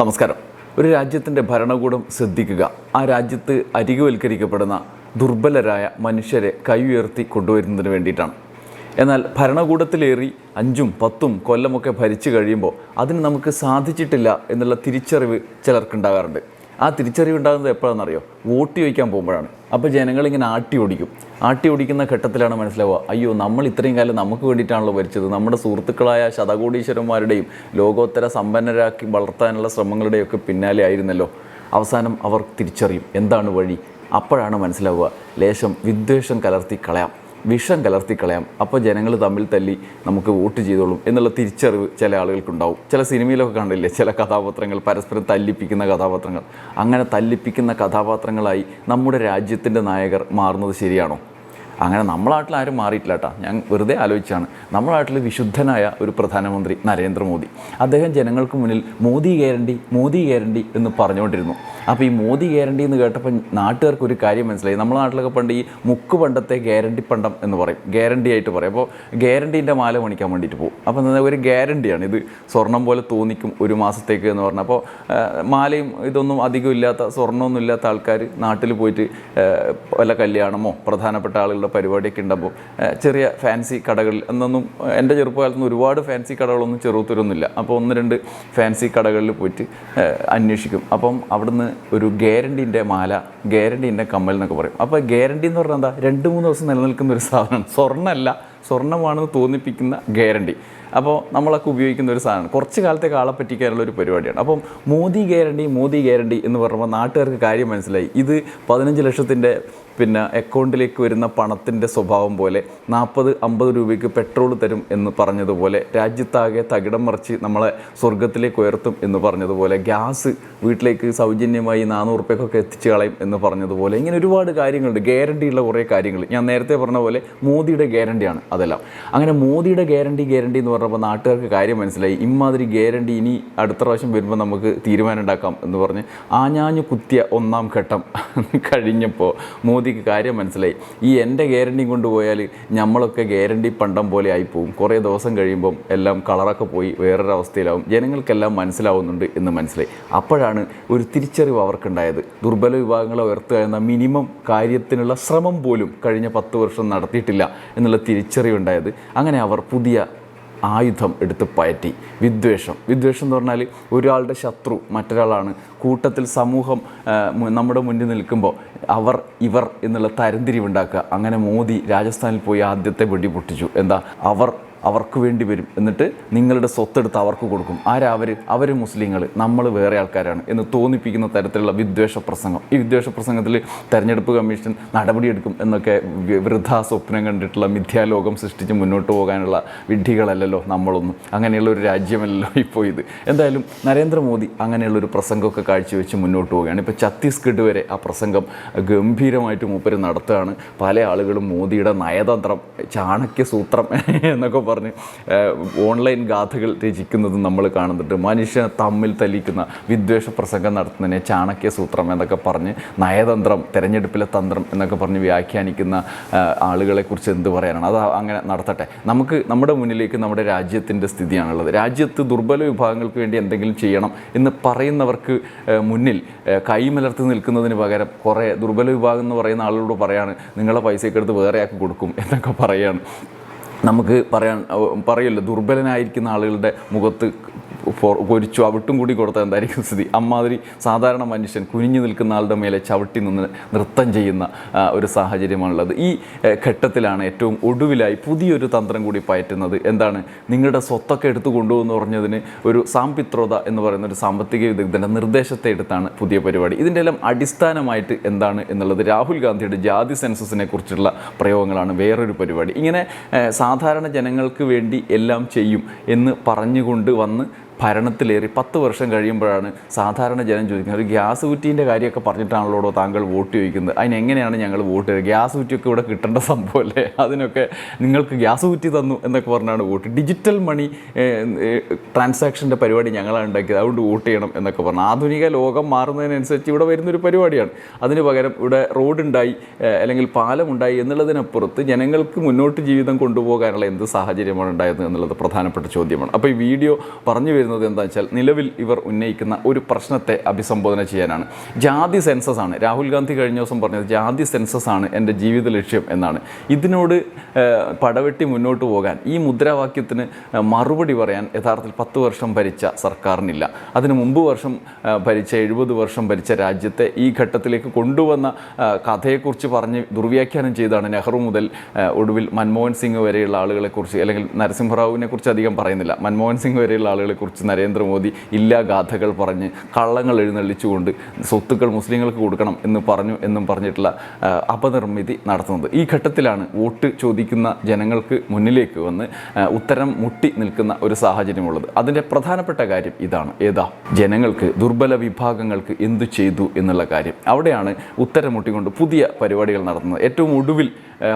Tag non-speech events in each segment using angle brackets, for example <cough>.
നമസ്കാരം. ഒരു രാജ്യത്തിന്റെ ഭരണകൂടം ശ്രദ്ധിക്കുക. ആ രാജ്യത്ത് അരികുവൽക്കരിക്കപ്പെടുന്ന ദുർബലരായ മനുഷ്യരെ കൈ ഉയർത്തി കൊണ്ടുവരുന്നതിന് വേണ്ടിയിട്ടാണ്. എന്നാൽ ഭരണകൂടത്തിലേറി അഞ്ചും പത്തും കൊല്ലമൊക്കെ ഭരിച്ചു കഴിയുമ്പോൾ അതിന് നമുക്ക് സാധിച്ചിട്ടില്ല എന്നുള്ള തിരിച്ചറിവ് ചിലർക്കുണ്ടാകാറുണ്ട്. ആ തിരിച്ചറിവ് ഉണ്ടാകുന്നത് എപ്പോഴാണെന്നറിയോ? വോട്ട് ചോദിക്കാൻ പോകുമ്പോഴാണ്. അപ്പോൾ ജനങ്ങളിങ്ങനെ ആട്ടി ഓടിക്കും. ആട്ടി ഓടിക്കുന്ന ഘട്ടത്തിലാണ് മനസ്സിലാവുക അയ്യോ നമ്മൾ ഇത്രയും കാലം നമുക്ക് വേണ്ടിയിട്ടാണല്ലോ ഭരിച്ചത്. നമ്മുടെ സുഹൃത്തുക്കളായ ശതകോടീശ്വരന്മാരുടെയും ലോകോത്തര സമ്പന്നരാക്കി വളർത്താനുള്ള ശ്രമങ്ങളുടെയൊക്കെ പിന്നാലെ ആയിരുന്നല്ലോ. അവസാനം അവർ തിരിച്ചറിയും എന്താണ് വഴി? അപ്പോഴാണ് മനസ്സിലാവുക ലേശം വിദ്വേഷം കലർത്തി കളയാം. വിഷം കലർത്തിക്കളയാം. അപ്പോൾ ജനങ്ങൾ തമ്മിൽ തല്ലി നമുക്ക് വോട്ട് ചെയ്തോളും എന്നുള്ള തിരിച്ചറിവ് ചില ആളുകൾക്കുണ്ടാവും. ചില സിനിമയിലൊക്കെ കണ്ടില്ലേ ചില കഥാപാത്രങ്ങൾ പരസ്പരം തല്ലിപ്പിക്കുന്ന കഥാപാത്രങ്ങൾ. അങ്ങനെ തല്ലിപ്പിക്കുന്ന കഥാപാത്രങ്ങളായി നമ്മുടെ രാജ്യത്തിന്റെ നായകർ മാറുന്നത് ശരിയാണോ? അങ്ങനെ നമ്മളെ ആരും മാറിയിട്ടില്ല കേട്ടോ ഞാൻ വെറുതെ ആലോചിച്ചാണ്. നമ്മളെ നാട്ടിൽ വിശുദ്ധനായ ഒരു പ്രധാനമന്ത്രി നരേന്ദ്രമോദി. അദ്ദേഹം ജനങ്ങൾക്ക് മുന്നിൽ മോദി ഗ്യാരണ്ടി മോദി ഗ്യാരണ്ടി എന്ന് പറഞ്ഞുകൊണ്ടിരുന്നു. അപ്പോൾ ഈ മോദി ഗ്യാരണ്ടി എന്ന് കേട്ടപ്പോൾ നാട്ടുകാർക്ക് ഒരു കാര്യം മനസ്സിലായി. നമ്മുടെ നാട്ടിലൊക്കെ പണ്ട് ഈ മുക്ക് പണ്ടത്തെ ഗ്യാരണ്ടി പണ്ടം എന്ന് പറയും. ഗ്യാരണ്ടി ആയിട്ട് പറയും. അപ്പോൾ ഗ്യാരണ്ടീന്റെ മാല മണിക്കാൻ വേണ്ടിയിട്ട് പോകും അപ്പോൾ ഒരു ഗ്യാരണ്ടിയാണ് ഇത് സ്വർണം പോലെ തോന്നിക്കും ഒരു മാസത്തേക്ക് എന്ന് പറഞ്ഞാൽ അപ്പോൾ മാലയും ഇതൊന്നും അധികം ഇല്ലാത്ത സ്വർണമൊന്നും ഇല്ലാത്ത ആൾക്കാർ നാട്ടിൽ പോയിട്ട് വല്ല കല്യാണമോ പ്രധാനപ്പെട്ട ആളുകളുടെ പരിപാടിയൊക്കെ ഉണ്ടാകുമ്പോൾ ചെറിയ ഫാൻസി കടകളിൽ എന്നൊന്നും എന്റെ ചെറുപ്പകാലത്ത് ഒരുപാട് ഫാൻസി കടകളൊന്നും ചെറുത്തൂരൊന്നുമില്ല അപ്പോൾ ഒന്ന് രണ്ട് ഫാൻസി കടകളിൽ പോയിട്ട് അന്വേഷിക്കും. അപ്പം അവിടുന്ന് ഒരു ഗ്യാരണ്ടീന്റെ മാല ഗ്യാരണ്ടീന്റെ കമ്മൽ എന്നൊക്കെ പറയും. അപ്പോൾ ഗ്യാരണ്ടി എന്ന് പറഞ്ഞാൽ എന്താ? രണ്ട് മൂന്ന് ദിവസം നിലനിൽക്കുന്ന ഒരു സാധനമാണ് സ്വർണമല്ല സ്വർണമാണെന്ന് തോന്നിപ്പിക്കുന്ന ഗ്യാരണ്ടി. അപ്പോൾ നമ്മളൊക്കെ ഉപയോഗിക്കുന്ന ഒരു സാധനമാണ് കുറച്ച് കാലത്തേക്ക് ആളെ പറ്റിക്കാനുള്ള ഒരു പരിപാടിയാണ്. അപ്പം മോദി ഗ്യാരണ്ടി മോദി ഗ്യാരണ്ടി എന്ന് പറയുമ്പോൾ നാട്ടുകാർക്ക് കാര്യം മനസ്സിലായി. ഇത് പതിനഞ്ച് ലക്ഷത്തിന്റെ പിന്നെ അക്കൗണ്ടിലേക്ക് വരുന്ന പണത്തിന്റെ സ്വഭാവം പോലെ നാൽപ്പത് അമ്പത് രൂപയ്ക്ക് പെട്രോൾ തരും എന്ന് പറഞ്ഞതുപോലെ രാജ്യത്താകെ തകിടം മറിച്ച് നമ്മളെ സ്വർഗത്തിലേക്ക് ഉയർത്തും എന്ന് പറഞ്ഞതുപോലെ ഗ്യാസ് വീട്ടിലേക്ക് സൗജന്യമായി നാനൂറ് റുപ്യക്കൊക്കെ എത്തിച്ചു കളയും എന്ന് പറഞ്ഞതുപോലെ ഇങ്ങനെ ഒരുപാട് കാര്യങ്ങളുണ്ട്. ഗ്യാരണ്ടിയുള്ള കുറേ കാര്യങ്ങൾ. ഞാൻ നേരത്തെ പറഞ്ഞ പോലെ മോദിയുടെ ഗ്യാരണ്ടിയാണ് അതെല്ലാം. അങ്ങനെ മോദിയുടെ ഗ്യാരണ്ടി ഗ്യാരണ്ടി എന്ന് പറഞ്ഞപ്പോൾ നാട്ടുകാർക്ക് കാര്യം മനസ്സിലായി. ഇമാതിരി ഗ്യാരണ്ടി ഇനി അടുത്ത പ്രാവശ്യം വരുമ്പോൾ നമുക്ക് തീരുമാനം ഉണ്ടാക്കാം എന്ന് പറഞ്ഞ് ആഞ്ഞാഞ്ഞു കുത്തിയ ഒന്നാം ഘട്ടം <laughs> കഴിഞ്ഞപ്പോൾ മോദിക്ക് കാര്യം മനസ്സിലായി. ഈ എന്റെ ഗ്യാരണ്ടി കൊണ്ടുപോയാൽ നമ്മളൊക്കെ ഗ്യാരണ്ടി പണ്ടം പോലെ ആയിപ്പോവും. കുറേ ദിവസം കഴിയുമ്പം എല്ലാം കളറൊക്കെ പോയി വേറൊരു അവസ്ഥയിലാവും ജനങ്ങൾക്കെല്ലാം മനസ്സിലാവുന്നുണ്ട് എന്ന് മനസ്സിലായി. അപ്പോഴാണ് ഒരു തിരിച്ചറിവ് അവർക്കുണ്ടായത്. ദുർബല വിഭാഗങ്ങളെ ഉയർത്തുക എന്ന മിനിമം കാര്യത്തിനുള്ള ശ്രമം പോലും കഴിഞ്ഞ പത്ത് വർഷം നടത്തിയിട്ടില്ല എന്നുള്ള തിരിച്ചറിവുണ്ടായത്. അങ്ങനെ അവർ പുതിയ ആയുധം എടുത്ത് പയറ്റി. വിദ്വേഷം. വിദ്വേഷം എന്ന് പറഞ്ഞാൽ ഒരാളുടെ ശത്രു മറ്റൊരാളാണ്. കൂട്ടത്തിൽ സമൂഹം നമ്മുടെ മുന്നിൽ നിൽക്കുമ്പോൾ അവർ ഇവർ എന്നുള്ള തരംതിരിവുണ്ടാക്കുക. അങ്ങനെ മോദി രാജസ്ഥാനിൽ പോയി ആദ്യത്തെ വെടി പൊട്ടിച്ചു എന്താ? അവർ അവർക്ക് വേണ്ടി വരും. എന്നിട്ട് നിങ്ങളുടെ സ്വത്തെടുത്ത് അവർക്ക് കൊടുക്കും. ആരാ അവർ മുസ്ലിങ്ങൾ നമ്മൾ വേറെ ആൾക്കാരാണ് എന്ന് തോന്നിപ്പിക്കുന്ന തരത്തിലുള്ള വിദ്വേഷ പ്രസംഗം. ഈ വിദ്വേഷ പ്രസംഗത്തിൽ തെരഞ്ഞെടുപ്പ് കമ്മീഷൻ നടപടിയെടുക്കും എന്നൊക്കെ വൃദ്ധാ സ്വപ്നം കണ്ടിട്ടുള്ള മിഥ്യാലോകം സൃഷ്ടിച്ച് മുന്നോട്ട് പോകാനുള്ള വിഡ്ഢികളല്ലല്ലോ നമ്മളൊന്നും. അങ്ങനെയുള്ള ഒരു രാജ്യമല്ലല്ലോ <laughs> ഇപ്പോൾ ഇത്. എന്തായാലും നരേന്ദ്രമോദി അങ്ങനെയുള്ള ഒരു പ്രസംഗമൊക്കെ കാഴ്ചവെച്ച് മുന്നോട്ട് പോവുകയാണ്. ഇപ്പോൾ ഛത്തീസ്ഗഡ് വരെ ആ പ്രസംഗം ഗംഭീരമായിട്ട് മൂപ്പര് നടത്തുകയാണ്. പല ആളുകളും മോദിയുടെ നയതന്ത്രം ചാണക്യ സൂത്രം <laughs> എന്നൊക്കെ പറഞ്ഞ് ഓൺലൈൻ ഗാഥകൾ രചിക്കുന്നത് നമ്മൾ കാണുന്നുണ്ട്. മനുഷ്യ തമ്മിൽ തല്ലിക്കുന്ന വിദ്വേഷ പ്രസംഗം നടത്തുന്നതിനെ ചാണക്യ സൂത്രം എന്നൊക്കെ പറഞ്ഞ് നയതന്ത്രം തെരഞ്ഞെടുപ്പിലെ തന്ത്രം എന്നൊക്കെ പറഞ്ഞ് വ്യാഖ്യാനിക്കുന്ന ആളുകളെക്കുറിച്ച് എന്ത് പറയാനാണ്? അത് അങ്ങനെ നടത്തട്ടെ. നമുക്ക് നമ്മുടെ മുന്നിലേക്ക് നമ്മുടെ രാജ്യത്തിന്റെ സ്ഥിതിയാണുള്ളത്. രാജ്യത്ത് ദുർബല വിഭാഗങ്ങൾക്ക് വേണ്ടി എന്തെങ്കിലും ചെയ്യണം എന്ന് പറയുന്നവർക്ക് മുന്നിൽ കൈമലർത്തി നിൽക്കുന്നതിന് പകരം കുറേ ദുർബല വിഭാഗം എന്ന് പറയുന്ന ആളുകളോട് പറയാണ് നിങ്ങളെ പൈസയൊക്കെ എടുത്ത് വേറെയാക്കി കൊടുക്കും എന്നൊക്കെ പറയാണ്. നമുക്ക് പറയാൻ പറയല്ലോ ദുർബലനായിരിക്കുന്ന ആളുകളുടെ മുഖത്ത് പൊരിച്ചു അവിട്ടും കൂടി കൊടുത്താൽ എന്തായിരിക്കും സ്ഥിതി? അമ്മാതിരി സാധാരണ മനുഷ്യൻ കുനിഞ്ഞു നിൽക്കുന്ന ആളുടെ മേലെ ചവിട്ടി നിന്ന് നൃത്തം ചെയ്യുന്ന ഒരു സാഹചര്യമാണുള്ളത്. ഈ ഘട്ടത്തിലാണ് ഏറ്റവും ഒടുവിലായി പുതിയൊരു തന്ത്രം കൂടി പയറ്റുന്നത്. എന്താണ്? നിങ്ങളുടെ സ്വത്തൊക്കെ എടുത്തു കൊണ്ടുപോകുന്ന പറഞ്ഞതിന് ഒരു സാമ്പിത്രോത എന്ന് പറയുന്ന ഒരു സാമ്പത്തിക വിദഗ്ധന്റെ നിർദ്ദേശത്തെ എടുത്താണ് പുതിയ പരിപാടി. ഇതിന്റെ എല്ലാം അടിസ്ഥാനമായിട്ട് എന്താണ് എന്നുള്ളത് രാഹുൽ ഗാന്ധിയുടെ ജാതി സെൻസസിനെ കുറിച്ചുള്ള പ്രയോഗങ്ങളാണ് വേറൊരു പരിപാടി. ഇങ്ങനെ സാധാരണ ജനങ്ങൾക്ക് വേണ്ടി എല്ലാം ചെയ്യും എന്ന് പറഞ്ഞുകൊണ്ട് വന്ന് ഭരണത്തിലേറി പത്ത് വർഷം കഴിയുമ്പോഴാണ് സാധാരണ ജനം ചോദിക്കുന്നത് ഒരു ഗ്യാസ് കുറ്റീന്റെ കാര്യമൊക്കെ പറഞ്ഞിട്ടാണല്ലോ താങ്കൾ വോട്ട് ചോദിക്കുന്നത്? അതിനെങ്ങനെയാണ് ഞങ്ങൾ വോട്ട് ചെയ്യുക ഗ്യാസ് കുറ്റിയൊക്കെ ഇവിടെ കിട്ടേണ്ട <laughs> സംഭവമല്ലേ? അതിനൊക്കെ നിങ്ങൾക്ക് ഗ്യാസ് കുറ്റി തന്നു എന്നൊക്കെ പറഞ്ഞാണ് വോട്ട്. ഡിജിറ്റൽ മണി ട്രാൻസാക്ഷന്റെ പരിപാടി ഞങ്ങളാണ് ഉണ്ടാക്കിയത്. അതുകൊണ്ട് വോട്ട് ചെയ്യണം എന്നൊക്കെ പറഞ്ഞു. ആധുനിക ലോകം മാറുന്നതിനനുസരിച്ച് ഇവിടെ വരുന്നൊരു പരിപാടിയാണ്. അതിന് പകരം ഇവിടെ റോഡുണ്ടായി അല്ലെങ്കിൽ പാലമുണ്ടായി എന്നുള്ളതിനപ്പുറത്ത് ജനങ്ങൾക്ക് മുന്നോട്ട് ജീവിതം കൊണ്ടുപോകാനുള്ള എന്ത് സാഹചര്യമാണ് ഉണ്ടായത് എന്നുള്ളത് പ്രധാനപ്പെട്ട ചോദ്യമാണ്. അപ്പോൾ ഈ വീഡിയോ പറഞ്ഞു വരുന്നത് വരുന്നത് എന്താ വെച്ചാൽ നിലവിൽ ഇവർ ഉന്നയിക്കുന്ന ഒരു പ്രശ്നത്തെ അഭിസംബോധന ചെയ്യാനാണ്. ജാതി സെൻസസ് ആണ്. രാഹുൽ ഗാന്ധി കഴിഞ്ഞ ദിവസം പറഞ്ഞത് ജാതി സെൻസസ് ആണ് എന്റെ ജീവിത ലക്ഷ്യം എന്നാണ്. ഇതിനോട് പടവെട്ടി മുന്നോട്ട് പോകാൻ ഈ മുദ്രാവാക്യത്തിന് മറുപടി പറയാൻ യഥാർത്ഥത്തിൽ പത്ത് വർഷം ഭരിച്ച സർക്കാരിനില്ല. അതിന് മുമ്പ് വർഷം ഭരിച്ച എഴുപത് വർഷം ഭരിച്ച രാജ്യത്തെ ഈ ഘട്ടത്തിലേക്ക് കൊണ്ടുവന്ന കഥയെക്കുറിച്ച് പറഞ്ഞ് ദുർവ്യാഖ്യാനം ചെയ്താണ് നെഹ്റു മുതൽ ഒടുവിൽ മൻമോഹൻ സിംഗ് വരെയുള്ള ആളുകളെക്കുറിച്ച് അല്ലെങ്കിൽ നരസിംഹറാവുവിനെ കുറിച്ച് അധികം പറയുന്നില്ല. മൻമോഹൻ സിംഗ് വരെയുള്ള ആളുകളെക്കുറിച്ച് നരേന്ദ്രമോദി ഇല്ലാ ഗാഥകൾ പറഞ്ഞ് കള്ളങ്ങൾ എഴുന്നള്ളിച്ചുകൊണ്ട് സ്വത്തുക്കൾ മുസ്ലിങ്ങൾക്ക് കൊടുക്കണം എന്ന് പറഞ്ഞു എന്നും പറഞ്ഞിട്ടുള്ള അപനിർമ്മിതി നടത്തുന്നത്. ഈ ഘട്ടത്തിലാണ് വോട്ട് ചോദിക്കുന്ന ജനങ്ങൾക്ക് മുന്നിലേക്ക് വന്ന് ഉത്തരം മുട്ടി നിൽക്കുന്ന ഒരു സാഹചര്യമുള്ളത്. അതിന്റെ പ്രധാനപ്പെട്ട കാര്യം ഇതാണ്. ഏതാ? ജനങ്ങൾക്ക് ദുർബല വിഭാഗങ്ങൾക്ക് എന്തു ചെയ്തു എന്നുള്ള കാര്യം. അവിടെയാണ് ഉത്തരം മുട്ടിക്കൊണ്ട് പുതിയ പരിപാടികൾ നടത്തുന്നത്. ഏറ്റവും ഒടുവിൽ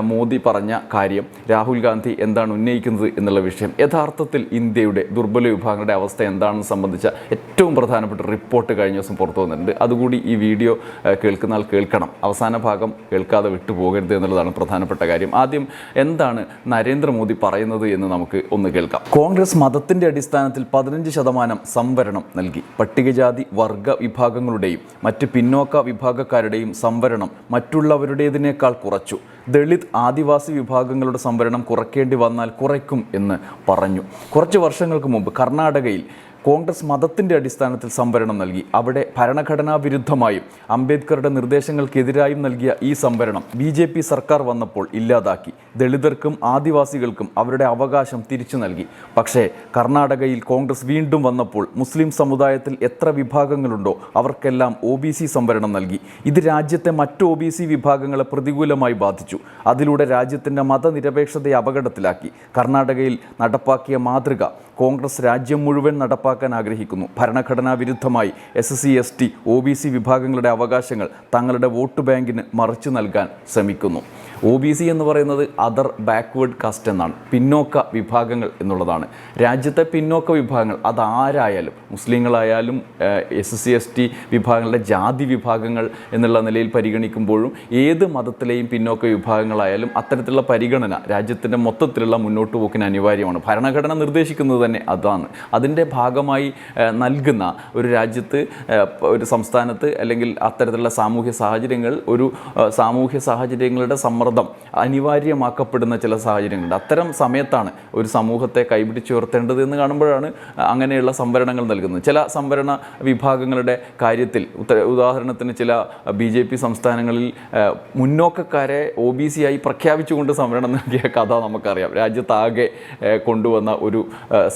മോദി പറഞ്ഞ കാര്യം രാഹുൽ ഗാന്ധി എന്താണ് ഉന്നയിക്കുന്നത് എന്നുള്ള വിഷയം യഥാർത്ഥത്തിൽ ഇന്ത്യയുടെ ദുർബല വിഭാഗങ്ങളുടെ അവസ്ഥ എന്താണെന്ന് സംബന്ധിച്ച ഏറ്റവും പ്രധാനപ്പെട്ട റിപ്പോർട്ട് കഴിഞ്ഞ ദിവസം പുറത്തു വന്നിട്ടുണ്ട്. അതുകൂടി ഈ വീഡിയോ കേൾക്കുന്ന ആൾ കേൾക്കണം. അവസാന ഭാഗം കേൾക്കാതെ വിട്ടുപോകരുത് എന്നുള്ളതാണ് പ്രധാനപ്പെട്ട കാര്യം. ആദ്യം എന്താണ് നരേന്ദ്രമോദി പറയുന്നത് എന്ന് നമുക്ക് ഒന്ന് കേൾക്കാം. കോൺഗ്രസ് മതത്തിന്റെ അടിസ്ഥാനത്തിൽ പതിനഞ്ച് ശതമാനം സംവരണം നൽകി. പട്ടികജാതി വർഗ വിഭാഗങ്ങളുടെയും മറ്റ് പിന്നോക്ക വിഭാഗക്കാരുടെയും സംവരണം മറ്റുള്ളവരുടേതിനേക്കാൾ കുറച്ചു. ദളിത് ആദിവാസി വിഭാഗങ്ങളുടെ സംവരണം കുറയ്ക്കേണ്ടി വന്നാൽ കുറയ്ക്കും എന്ന് പറഞ്ഞു. കുറച്ച് വർഷങ്ങൾക്ക് മുമ്പ് കർണാടകയിൽ കോൺഗ്രസ് മതത്തിന്റെ അടിസ്ഥാനത്തിൽ സംവരണം നൽകി. അവിടെ ഭരണഘടനാ വിരുദ്ധമായും അംബേദ്കറുടെ നിർദ്ദേശങ്ങൾക്കെതിരായും നൽകിയ ഈ സംവരണം ബി ജെ പി സർക്കാർ വന്നപ്പോൾ ഇല്ലാതാക്കി. ദളിതർക്കും ആദിവാസികൾക്കും അവരുടെ അവകാശം തിരിച്ചു നൽകി. പക്ഷേ കർണാടകയിൽ കോൺഗ്രസ് വീണ്ടും വന്നപ്പോൾ മുസ്ലിം സമുദായത്തിൽ എത്ര വിഭാഗങ്ങളുണ്ടോ അവർക്കെല്ലാം ഒ ബി സി സംവരണം നൽകി. ഇത് രാജ്യത്തെ മറ്റു ഒ ബി സി വിഭാഗങ്ങളെ പ്രതികൂലമായി ബാധിച്ചു. അതിലൂടെ രാജ്യത്തിന്റെ മതനിരപേക്ഷതയെ അപകടത്തിലാക്കി. കർണാടകയിൽ നടപ്പാക്കിയ മാതൃക കോൺഗ്രസ് രാജ്യം മുഴുവൻ നടപ്പാക്കാൻ ആഗ്രഹിക്കുന്നു. ഭരണഘടനാ വിരുദ്ധമായി S S C S T O B C വിഭാഗങ്ങളുടെ അവകാശങ്ങൾ തങ്ങളുടെ വോട്ട് ബാങ്കിന് മറിച്ചു നൽകാൻ ശ്രമിക്കുന്നു. ഒ ബി സി എന്ന് പറയുന്നത് അതർ ബാക്ക്വേഡ് കാസ്റ്റ് എന്നാണ്. പിന്നോക്ക വിഭാഗങ്ങൾ എന്നുള്ളതാണ്. രാജ്യത്തെ പിന്നോക്ക വിഭാഗങ്ങൾ അതാരായാലും മുസ്ലിങ്ങളായാലും എസ് സി എസ് ടി വിഭാഗങ്ങളുടെ ജാതി വിഭാഗങ്ങൾ എന്നുള്ള നിലയിൽ പരിഗണിക്കുമ്പോഴും ഏത് മതത്തിലെയും പിന്നോക്ക വിഭാഗങ്ങളായാലും അത്തരത്തിലുള്ള പരിഗണന രാജ്യത്തിന്റെ മൊത്തത്തിലുള്ള മുന്നോട്ട് പോക്കിന് അനിവാര്യമാണ്. ഭരണഘടന നിർദ്ദേശിക്കുന്നത് തന്നെ അതാണ്. അതിന്റെ ഭാഗമായി നൽകുന്ന ഒരു രാജ്യത്ത് ഒരു സംസ്ഥാനത്ത് അല്ലെങ്കിൽ അത്തരത്തിലുള്ള സാമൂഹ്യ സാഹചര്യങ്ങൾ ഒരു സാമൂഹ്യ സാഹചര്യങ്ങളുടെ സമ്മർദ്ദം അനിവാര്യമാക്കപ്പെടുന്ന ചില സാഹചര്യങ്ങളുണ്ട്. അത്തരം സമയത്താണ് ഒരു സമൂഹത്തെ കൈപിടിച്ചുയർത്തേണ്ടത് എന്ന് കാണുമ്പോഴാണ് അങ്ങനെയുള്ള സംവരണങ്ങൾ നൽകുന്നത്. ചില സംവരണ വിഭാഗങ്ങളുടെ കാര്യത്തിൽ ഉദാഹരണത്തിന് ചില ബി ജെ പി സംസ്ഥാനങ്ങളിൽ മുന്നോക്കക്കാരെ ഒ ബി സി ആയി പ്രഖ്യാപിച്ചുകൊണ്ട് സംവരണം നൽകിയ കഥ നമുക്കറിയാം. രാജ്യത്താകെ കൊണ്ടുവന്ന ഒരു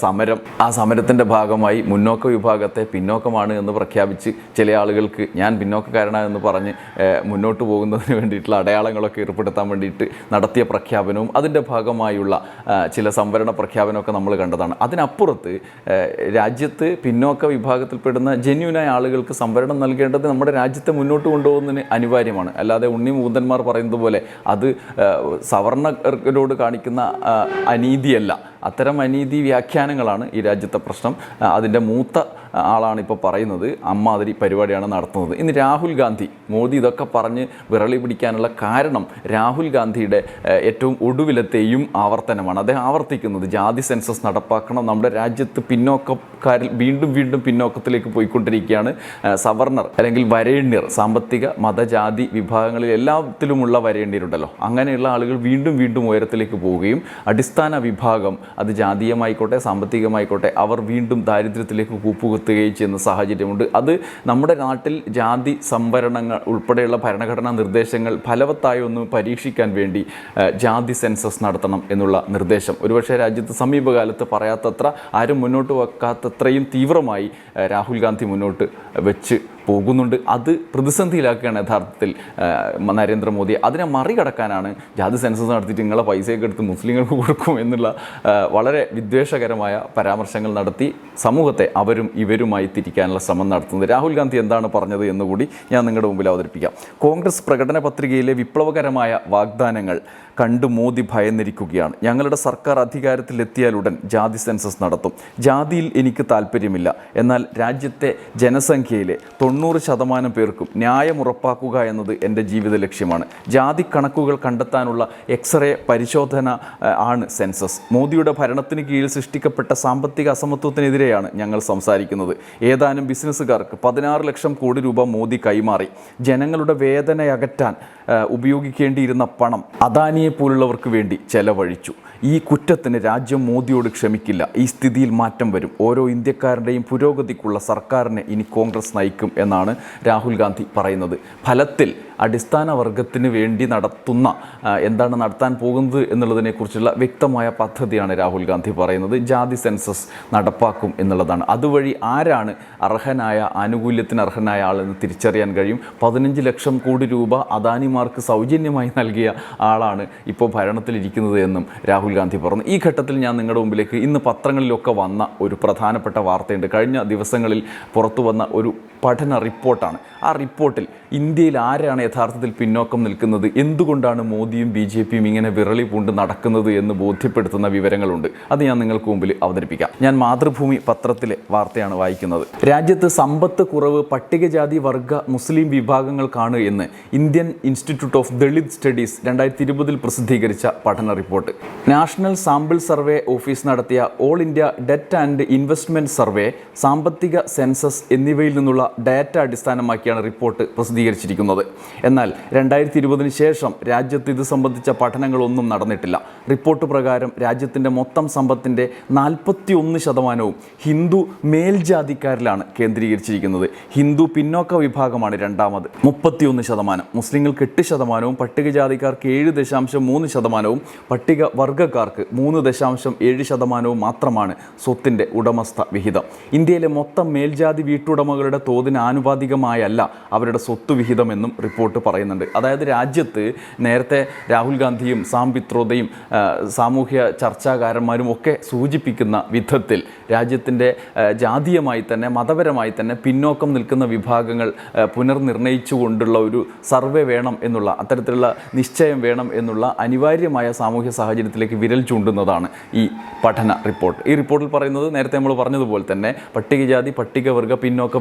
സമരം. ആ സമരത്തിന്റെ ഭാഗമായി മുന്നോക്ക വിഭാഗത്തെ പിന്നോക്കമാണ് എന്ന് പ്രഖ്യാപിച്ച് ചില ആളുകൾക്ക് ഞാൻ പിന്നോക്കക്കാരനാണെന്ന് പറഞ്ഞ് മുന്നോട്ട് പോകുന്നതിന് വേണ്ടിയിട്ടുള്ള അടയാളങ്ങളൊക്കെ ഏർപ്പെടുത്താൻ വേണ്ടിയിട്ട് നടത്തിയ പ്രഖ്യാപനവും അതിന്റെ ഭാഗമായുള്ള ചില സംവരണ പ്രഖ്യാപനമൊക്കെ നമ്മൾ കണ്ടതാണ്. അതിനപ്പുറത്ത് രാജ്യത്ത് പിന്നോക്ക വിഭാഗത്തിൽപ്പെടുന്ന ജെന്യൂനായ ആളുകൾക്ക് സംവരണം നൽകേണ്ടത് നമ്മുടെ രാജ്യത്തെ മുന്നോട്ട് കൊണ്ടുപോകുന്നതിന് അനിവാര്യമാണ്. അല്ലാതെ ഉണ്ണി മൂന്തന്മാർ പറയുന്നത് പോലെ അത് സവർണരോട് കാണിക്കുന്ന അനീതിയല്ല. അത്തരം അനീതി വ്യാഖ്യാനങ്ങളാണ് ഈ രാജ്യത്തെ പ്രശ്നം. അതിന്റെ മൂത്ത ആളാണ് ഇപ്പോൾ പറയുന്നത്. അമ്മാതിരി പരിപാടിയാണ് നടത്തുന്നത്. ഇന്ന് രാഹുൽ ഗാന്ധി മോദി ഇതൊക്കെ പറഞ്ഞ് വിരളി പിടിക്കാനുള്ള കാരണം രാഹുൽ ഗാന്ധിയുടെ ഏറ്റവും ഒടുവിലത്തെയും ആവർത്തനമാണ്. അദ്ദേഹം ആവർത്തിക്കുന്നത് ജാതി സെൻസസ് നടപ്പാക്കണം നമ്മുടെ രാജ്യത്ത് പിന്നോക്കക്കാരിൽ വീണ്ടും വീണ്ടും പിന്നോക്കത്തിലേക്ക് പോയിക്കൊണ്ടിരിക്കുകയാണ് സവർണർ അല്ലെങ്കിൽ വരേണ്യർ. സാമ്പത്തിക മതജാതി വിഭാഗങ്ങളിൽ എല്ലാത്തിലുമുള്ള വരേണ്യരുണ്ടല്ലോ. അങ്ങനെയുള്ള ആളുകൾ വീണ്ടും വീണ്ടും ഉയരത്തിലേക്ക് പോവുകയും അടിസ്ഥാന വിഭാഗം അത് ജാതീയമായിക്കോട്ടെ സാമ്പത്തികമായിക്കോട്ടെ അവർ വീണ്ടും ദാരിദ്ര്യത്തിലേക്ക് കൂപ്പുകുത്തുകയും ചെയ്യുന്ന സാഹചര്യമുണ്ട്. അത് നമ്മുടെ നാട്ടിൽ ജാതി സംവരണങ്ങൾ ഉൾപ്പെടെയുള്ള ഭരണഘടനാ നിർദ്ദേശങ്ങൾ ഫലവത്തായി ഒന്ന് പരീക്ഷിക്കാൻ വേണ്ടി ജാതി സെൻസസ് നടത്തണം എന്നുള്ള നിർദ്ദേശം. ഒരുപക്ഷെ രാജ്യത്ത് സമീപകാലത്ത് പറയാത്തത്ര ആരും മുന്നോട്ട് വെക്കാത്തത്രയും തീവ്രമായി രാഹുൽ ഗാന്ധി മുന്നോട്ട് വെച്ച് പോകുന്നുണ്ട്. അത് പ്രതിസന്ധിയിലാക്കുകയാണ് യഥാർത്ഥത്തിൽ നരേന്ദ്രമോദി. അതിനെ മറികടക്കാനാണ് ജാതി സെൻസസ് നടത്തിയിട്ട് നിങ്ങളെ പൈസയൊക്കെ എടുത്ത് മുസ്ലിങ്ങൾക്ക് കൊടുക്കും എന്നുള്ള വളരെ വിദ്വേഷകരമായ പരാമർശങ്ങൾ നടത്തി സമൂഹത്തെ അവരും ഇവരുമായി തിരിക്കാനുള്ള ശ്രമം നടത്തുന്നത്. രാഹുൽ ഗാന്ധി എന്താണ് പറഞ്ഞത് എന്നുകൂടി ഞാൻ നിങ്ങളുടെ മുമ്പിൽ അവതരിപ്പിക്കാം. കോൺഗ്രസ് പ്രകടന പത്രികയിലെ വിപ്ലവകരമായ വാഗ്ദാനങ്ങൾ കണ്ട് മോദി ഭയന്നിരിക്കുകയാണ്. ഞങ്ങളുടെ സർക്കാർ അധികാരത്തിലെത്തിയാലുടൻ ജാതി സെൻസസ് നടത്തും. ജാതിയിൽ എനിക്ക് താല്പര്യമില്ല എന്നാൽ രാജ്യത്തെ ജനസംഖ്യയിലെ തൊണ്ണൂറ് ശതമാനം പേർക്കും ന്യായം ഉറപ്പാക്കുക എന്നത് എന്റെ ജീവിത ലക്ഷ്യമാണ്. ജാതി കണക്കുകൾ കണ്ടെത്താനുള്ള എക്സ്റേ പരിശോധന ആണ് സെൻസസ്. മോദിയുടെ ഭരണത്തിന് കീഴിൽ സൃഷ്ടിക്കപ്പെട്ട സാമ്പത്തിക അസമത്വത്തിനെതിരെയാണ് ഞങ്ങൾ സംസാരിക്കുന്നത്. ഏതാനും ബിസിനസ്സുകാർക്ക് പതിനാറ് ലക്ഷം കോടി രൂപ മോദി കൈമാറി. ജനങ്ങളുടെ വേദനയകറ്റാൻ ഉപയോഗിക്കേണ്ടിയിരുന്ന പണം അദാനിയെ പോലുള്ളവർക്ക് വേണ്ടി ചെലവഴിച്ചു. ഈ കുറ്റത്തിന് രാജ്യം മോദിയോട് ക്ഷമിക്കില്ല. ഈ സ്ഥിതിയിൽ മാറ്റം വരും. ഓരോ ഇന്ത്യക്കാരുടെയും പുരോഗതിക്കുള്ള സർക്കാരിനെ ഇനി കോൺഗ്രസ് നയിക്കും എന്നാണ് രാഹുൽ ഗാന്ധി പറയുന്നത്. ഫലത്തിൽ അടിസ്ഥാന വർഗത്തിന് വേണ്ടി നടത്തുന്ന എന്താണ് നടത്താൻ പോകുന്നത് എന്നുള്ളതിനെക്കുറിച്ചുള്ള വ്യക്തമായ പദ്ധതിയാണ് രാഹുൽ ഗാന്ധി പറയുന്നത്. ജാതി സെൻസസ് നടപ്പാക്കും എന്നുള്ളതാണ്. അതുവഴി ആരാണ് അർഹനായ ആനുകൂല്യത്തിന് അർഹനായ ആളെന്ന് തിരിച്ചറിയാൻ കഴിയും? പതിനഞ്ച് ലക്ഷം കോടി രൂപ അദാനിമാർക്ക് സൗജന്യമായി നൽകിയ ആളാണ് ഇപ്പോൾ ഭരണത്തിലിരിക്കുന്നത് എന്നും രാഹുൽ ഗാന്ധി പറഞ്ഞു. ഈ ഘട്ടത്തിൽ ഞാൻ നിങ്ങളുടെ മുമ്പിലേക്ക് ഇന്ന് പത്രങ്ങളിലൊക്കെ വന്ന ഒരു പ്രധാനപ്പെട്ട വാർത്തയുണ്ട്. കഴിഞ്ഞ ദിവസങ്ങളിൽ പുറത്തു വന്ന ഒരു പഠന റിപ്പോർട്ടാണ്. ആ റിപ്പോർട്ടിൽ ഇന്ത്യയിൽ ആരാണ് യഥാർത്ഥത്തിൽ പിന്നോക്കം നിൽക്കുന്നത്? എന്തുകൊണ്ടാണ് മോദിയും ബി ജെ പിയും ഇങ്ങനെ വിരളി പൂണ്ട് നടക്കുന്നത് എന്ന് ബോധ്യപ്പെടുത്തുന്ന വിവരങ്ങളുണ്ട്. അത് ഞാൻ നിങ്ങൾക്ക് മുമ്പിൽ അവതരിപ്പിക്കാം. ഞാൻ മാതൃഭൂമി പത്രത്തിലെ വാർത്തയാണ് വായിക്കുന്നത്. രാജ്യത്ത് സമ്പത്ത് കുറവ് പട്ടികജാതി വർഗ മുസ്ലിം വിഭാഗങ്ങൾക്കാണ് എന്ന് Indian institute of Dalit studies രണ്ടായിരത്തി ഇരുപതിൽ പ്രസിദ്ധീകരിച്ച പഠന report. National sample survey office നടത്തിയ all India debt and investment survey സാമ്പത്തിക സെൻസസ് എന്നിവയിൽ നിന്നുള്ള ഡാറ്റ അടിസ്ഥാനമാക്കിയാണ് റിപ്പോർട്ട് പ്രസിദ്ധീകരിച്ചിരിക്കുന്നത്. എന്നാൽ രണ്ടായിരത്തി ഇരുപതിന് ശേഷം രാജ്യത്ത് ഇത് സംബന്ധിച്ച പഠനങ്ങളൊന്നും നടന്നിട്ടില്ല. റിപ്പോർട്ട് പ്രകാരം രാജ്യത്തിന്റെ മൊത്തം സമ്പത്തിന്റെ നാൽപ്പത്തി ഒന്ന് ശതമാനവും ഹിന്ദു മേൽജാതിക്കാരിലാണ് കേന്ദ്രീകരിച്ചിരിക്കുന്നത്. ഹിന്ദു പിന്നോക്ക വിഭാഗമാണ് രണ്ടാമത്. മുപ്പത്തിയൊന്ന് ശതമാനം. മുസ്ലിങ്ങൾക്ക് എട്ട് ശതമാനവും പട്ടികജാതിക്കാർക്ക് ഏഴ് ദശാംശം മൂന്ന് ശതമാനവും പട്ടിക വർഗക്കാർക്ക് മൂന്ന് ദശാംശം ഏഴ് ശതമാനവും മാത്രമാണ് സ്വത്തിന്റെ ഉടമസ്ഥ വിഹിതം. ഇന്ത്യയിലെ മൊത്തം മേൽജാതി വീട്ടുടമകളുടെ തോതിന് ആനുപാതികമായല്ല അവരുടെ സ്വത്ത് വിഹിതമെന്നും റിപ്പോർട്ട് പറയുന്നുണ്ട്. അതായത് രാജ്യത്ത് നേരത്തെ രാഹുൽ ഗാന്ധിയും സാം സാമൂഹ്യ ചർച്ചാകാരന്മാരും ഒക്കെ സൂചിപ്പിക്കുന്ന വിധത്തിൽ രാജ്യത്തിന്റെ ജാതീയമായി തന്നെ മതപരമായി തന്നെ പിന്നോക്കം നിൽക്കുന്ന വിഭാഗങ്ങൾ പുനർനിർണയിച്ചുകൊണ്ടുള്ള ഒരു സർവേ വേണം എന്നുള്ള അത്തരത്തിലുള്ള നിശ്ചയം വേണം എന്നുള്ള അനിവാര്യമായ സാമൂഹ്യ സാഹചര്യത്തിലേക്ക് വിരൽ ചൂണ്ടുന്നതാണ് ഈ പഠന റിപ്പോർട്ട് ഈ റിപ്പോർട്ടിൽ പറയുന്നത് നേരത്തെ നമ്മൾ പറഞ്ഞതുപോലെ തന്നെ പട്ടികജാതി പട്ടികവർഗ പിന്നോക്ക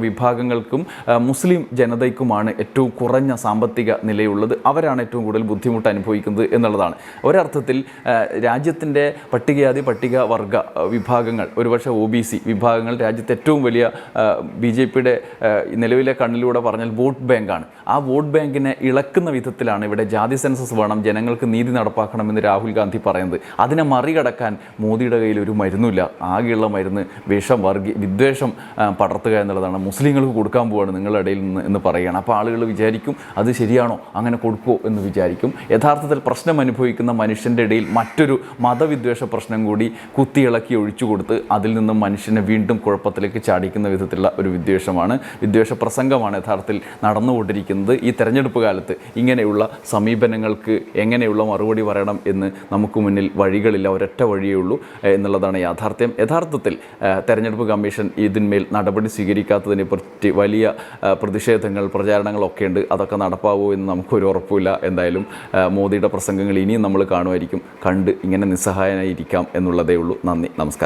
വിഭാഗങ്ങൾക്കും മുസ്ലിം ജനതയ്ക്കുമാണ് ഏറ്റവും കുറഞ്ഞ സാമ്പത്തിക നിലയുള്ളത്. അവരാണ് ഏറ്റവും കൂടുതൽ ബുദ്ധിമുട്ട് അനുഭവിക്കുന്നത് എന്നുള്ളതാണ്. ഒരർത്ഥത്തിൽ രാജ്യത്തിന്റെ പട്ടികജാതി പട്ടിക വർഗ വിഭാഗങ്ങൾ ഒരുപക്ഷെ ഒ ബി സി വിഭാഗങ്ങൾ രാജ്യത്തെ ഏറ്റവും വലിയ ബി ജെ പിയുടെ നിലവിലെ കണ്ണിലൂടെ പറഞ്ഞാൽ വോട്ട് ബാങ്കാണ്. ആ വോട്ട് ബാങ്കിനെ ഇളക്കുന്ന വിധത്തിലാണ് ഇവിടെ ജാതി സെൻസസ് വേണം ജനങ്ങൾക്ക് നീതി നടപ്പാക്കണമെന്ന് രാഹുൽ ഗാന്ധി പറയുന്നത്. അതിനെ മറികടക്കാൻ മോദിയുടെ കയ്യിൽ ഒരു മരുന്നില്ല ആകെയുള്ള മരുന്ന് വിഷം വർഗീയ വിദ്വേഷം പടർത്തുക എന്നുള്ളതാണ് മുസ്ലിങ്ങൾക്ക് കൊടുക്കാൻ പോവാണ് നിങ്ങളുടെ ഇടയിൽ നിന്ന് എന്ന് പറയുകയാണ്. അപ്പോൾ ആളുകൾ വിചാരിക്കും അത് ശരിയാണോ? അങ്ങനെ കൊടുക്കുമോ എന്ന് വിചാരിക്കും. യഥാർത്ഥത്തിൽ പ്രശ്നം അനുഭവിക്കുന്ന മനുഷ്യന്റെ ഇടയിൽ മറ്റൊരു മതവിദ്വേഷ പ്രശ്നം കൂടി കുത്തിയിളക്കി ഒഴിച്ചു കൊടുത്ത് അതിൽ നിന്നും മനുഷ്യനെ വീണ്ടും കുഴപ്പത്തിലേക്ക് ചാടിക്കുന്ന വിധത്തിലുള്ള ഒരു വിദ്വേഷമാണ്. വിദ്വേഷ പ്രസംഗമാണ് യഥാർത്ഥത്തിൽ നടന്നുകൊണ്ടിരിക്കുന്നത്. ഈ തെരഞ്ഞെടുപ്പ് കാലത്ത് ഇങ്ങനെയുള്ള സമീപനങ്ങൾക്ക് എങ്ങനെയുള്ള മറുപടി പറയണം എന്ന് നമുക്ക് മുന്നിൽ വഴികളില്ല. ഒരൊറ്റ വഴിയേ ഉള്ളൂ എന്നുള്ളതാണ് യാഥാർത്ഥ്യം. യഥാർത്ഥത്തിൽ തെരഞ്ഞെടുപ്പ് കമ്മീഷൻ ഇതിന്മേൽ നടപടി സ്വീകരിക്കാത്തതിനെ പറ്റി വലിയ ഏഹ് പ്രതിഷേധങ്ങൾ പ്രചാരണങ്ങളൊക്കെ ഉണ്ട്. അതൊക്കെ നടപ്പാവോ എന്ന് നമുക്കൊരു ഉറപ്പില്ല എന്തായാലും മോദിയുടെ പ്രസംഗങ്ങൾ ഇനിയും നമ്മൾ കാണുമായിരിക്കും. കണ്ട് ഇങ്ങനെ നിസ്സഹായനായിരിക്കാം എന്നുള്ളതേ ഉള്ളൂ. നന്ദി. നമസ്കാരം.